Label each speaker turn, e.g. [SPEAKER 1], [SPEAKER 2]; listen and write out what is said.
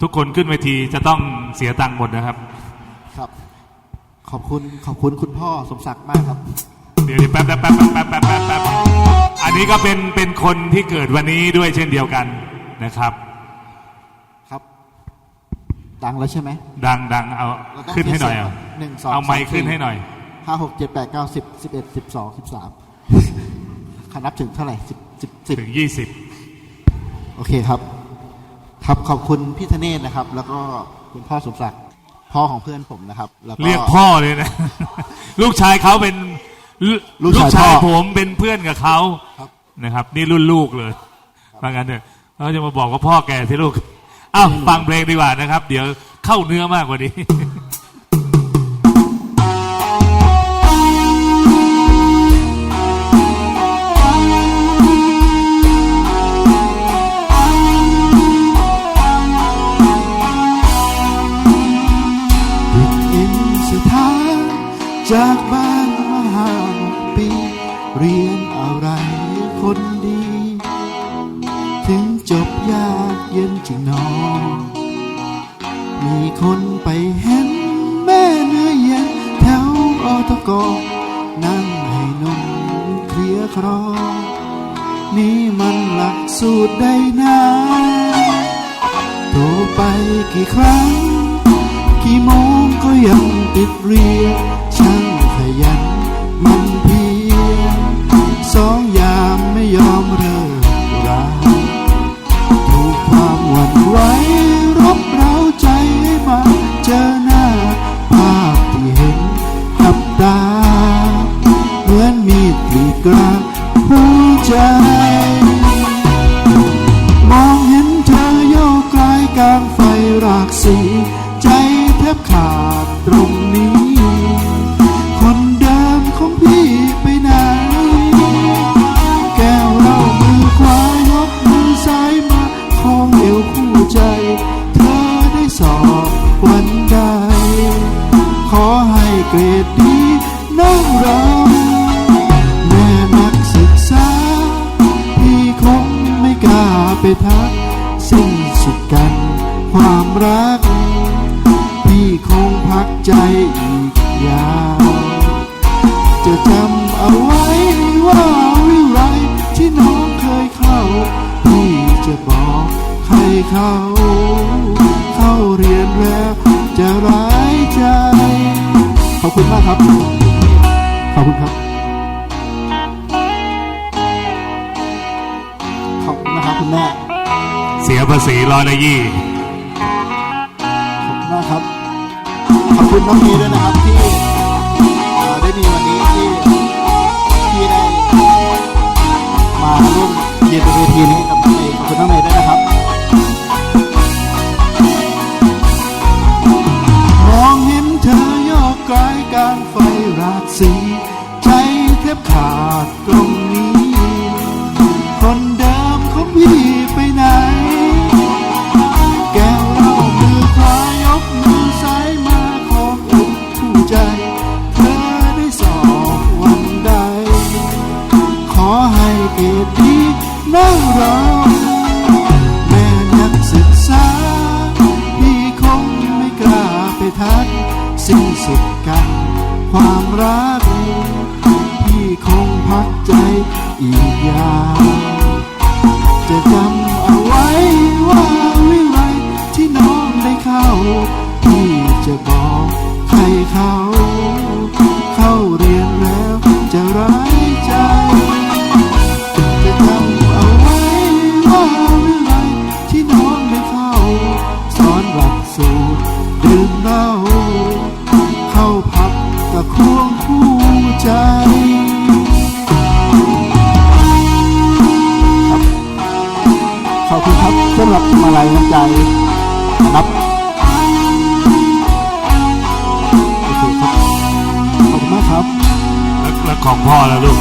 [SPEAKER 1] ทุกคนขึ้นเวทีจะต้องเสียตังค์หมดนะครับ
[SPEAKER 2] ครับ ขอบคุณขอบคุณคุณพ่อสมศักดิ์มากครับ
[SPEAKER 1] เดี๋ยวเดี๋ยวแป๊บแป๊บแป๊บแป๊บแป๊บแป๊บแป๊บอันนี้ก็เป็นเป็นคนที่เกิดวันนี้ด้วยเช่นเดียวกันนะครับ
[SPEAKER 2] ครับ ดังแล้วใช่ไหม
[SPEAKER 1] ดังดังเอา
[SPEAKER 2] เราต้อง
[SPEAKER 1] ขึ้นให้หน่อยเอา
[SPEAKER 2] หนึ่งสอง
[SPEAKER 1] เอาไมค์
[SPEAKER 2] สามสี่
[SPEAKER 1] ขึ้นให้หน่อย
[SPEAKER 2] ห้าหกเจ็ดแปดเก้าสิบสิบเอ็ดสิบสองสิบสามขนับถึงเท่าไหร่สิบสิบสิบ
[SPEAKER 1] ถึงยี่สิบ
[SPEAKER 2] โอเคครับ ครับขอบคุณพี่ธเนศนะครับ แล้วก็คุณพ่อสมศักดิ์พ่อของเพื่อนผมนะครับ แล้วก็
[SPEAKER 1] เรียกพ่อเลยนะ ลูกชายเขาเป็นลู
[SPEAKER 2] ลูกชาย
[SPEAKER 1] ชาย
[SPEAKER 2] พ่อ
[SPEAKER 1] ผมเป็นเพื่อนกับเขา
[SPEAKER 2] ครับ
[SPEAKER 1] นะครับ นี่รุ่นลูกเลยว่างั้นเถอะเขาจะมาบอกว่าพ่อแก่ที่ลูกอ้าวฟังเพลงดีกว่านะครับ เดี๋ยวเข้าเนื้อมากกว่านี้
[SPEAKER 2] จากบ้านมาห้าปี เรียนอะไรคนดี ถึงจบยากเย็นจึงนอนมีคนไปเห็นแม่เนื้อเย็นแถวออตกนั่งให้นมเคลียครอ นี่มันหลักสูตรได้นาโทรไปกี่ครั้ง กี่โมงก็ยังติดเรียน ไหวรบเร้าใจให้มาเจอหน้า ภาพที่เห็นกับตา เหมือนมีดกรีดกลางหัวใจ มองเห็นเธอโยกกลายกลางไฟรากสี ใจแทบขาดตรงนี้ คนเดิมของพี่ไปไหน แก้วเหล้ามือขวาย ให้เกรดดีนั่งเรอแม่นักศึกษา พี่คงไม่กล้าไปทัก สิ้นสุดกันความรัก พี่คงพักใจอีกยาวจะจำเอาไว้ว่าวิไลที่น้องเคยเข้า พี่จะบอกใครเขาากครับ ขอบคุณครับ ขอบคุณนะครับคุณแม่
[SPEAKER 1] เสียภาษีร้อยละยี่
[SPEAKER 2] ขอบคุณมากครับ ขอบคุณน้องเมย์ด้วยนะครับที่เอ่อได้มีวันนี้ที่ที่ได้มาร่วมยืนบนเวทีนี้กับน้องเมย์ขอบคุณน้องเมย์ด้วยนะครับ กายกลางไฟราดสี ใจแทบขาดตรงนี้ คนเดิมของพี่ไปไหน แก้วเหล้ามือขวายกมือซ้ายมาของอกคู่ใจ เธอได้สอบวันใด ขอให้เกรดดีนั่งรอแม่นักศึกษาพี่คงไม่กล้าไปทัก สิ้นสุดกัน ความรักพี่คงพักใจอีกยาว มาลัยน้ำใจนะครับโอเคครับขอบคุณมากครับ
[SPEAKER 1] แล้วแล้วของพ่อแล้วลูก